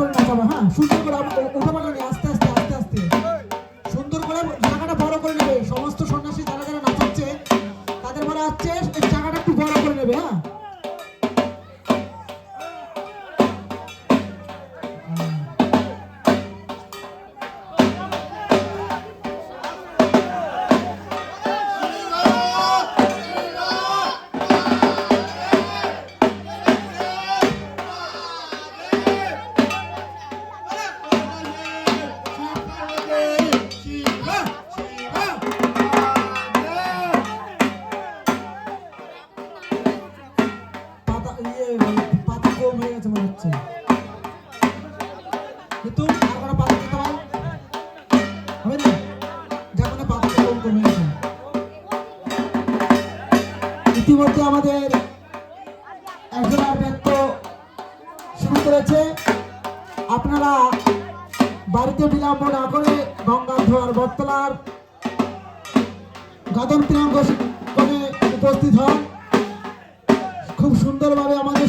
করে নাচাবো হ্যাঁ? সুন্দর করে পাঠা আস্তে আস্তে আস্তে আস্তে। সুন্দর করে জায়গাটা বড় করে নেবে সমস্ত হয়ে গেছে মনে হচ্ছে। কিন্তু ইতিমধ্যে আমাদের করেছে আপনারা বাড়িতে বিলম্ব না করে গঙ্গাধর বটতলার গাদন ত্রিয়াঙ্গ করে উপস্থিত হন। খুব সুন্দরভাবে আমাদের